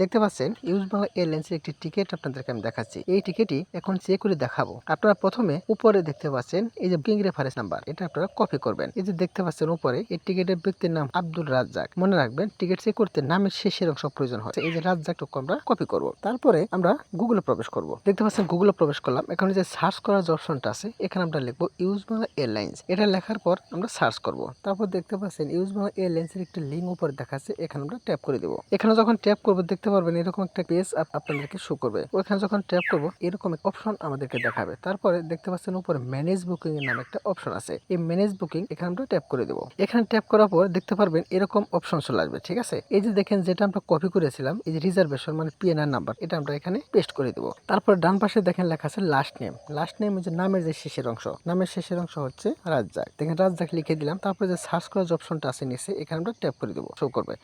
দেখতে পাচ্ছেন, ইউজ বাংলা এয়ারলাইন্সের একটি টিকিট আপনাদেরকে আমি দেখাচ্ছি। এই টিকিটই এখন চেক করে দেখাবো, আপনারা প্রথমে উপরে দেখতে পাচ্ছেন, এই যে বুকিং রেফারেন্স নাম্বার এটা আপনারা কপি করবেন। এই যে দেখতে পাচ্ছেন উপরে, এই টিকিটের ব্যক্তির নাম আব্দুল রাজ্জাক। মনে রাখবেন, টিকিট চেক করতে নামের শেষের অংশ প্রয়োজন হয়। এই যে রাজ্জাকটুকু আমরা কপি করব। তারপরে আমরা গুগলে প্রবেশ করব। দেখতে পাচ্ছেন গুগলে প্রবেশ করলাম। এখানে যে সার্চ করার যে অপশনটা আছে, এখানে আমরা লিখব ইউজ বাংলা এয়ারলাইন্স। এটা লেখার পর আমরা সার্চ করব। তারপর দেখতে পাচ্ছেন, ইউজ বাংলা এয়ারলাইন্সের একটি লিঙ্ক উপরে দেখাচ্ছে, এখানে আমরা ট্যাপ করে দেবো। এখানে যখন ট্যাপ করব, দেখতে পারবেন এরকম একটা পেজ আপনাদেরকে শো করবে। ওখানে যখন ট্যাপ করব, এরকম একটা অপশন আমাদেরকে দেখাবে। তারপরে দেখতে পাচ্ছেন উপরে ম্যানেজ বুকিং এর নামে একটা অপশন আছে। এই ম্যানেজ বুকিং এখানে আমরা ট্যাপ করে দেবো। এখানে ট্যাপ করার পর দেখতে পারবেন এরকম অপশন চলে আসবে, ঠিক আছে? এই যে দেখেন যেটা আমরা কপি করেছিলাম, এই যে রিজার্ভেশন মানে পিএনআর নাম্বার এটা আমরা এখানে পেস্ট করে দেবো। তারপর ডান পাশে দেখেন লেখা আছে লাস্ট নেম লাস্ট নেম যে নামের যে শেষের অংশ। নামের শেষের অংশ হচ্ছে রাজ্জাক। দেখেন রাজ্জাক লিখে দিলাম। তারপরে যে সার্চ করার যে অপশনটা আছে নিচে, এখানে আমরা ট্যাপ করে দেবো শো করবে।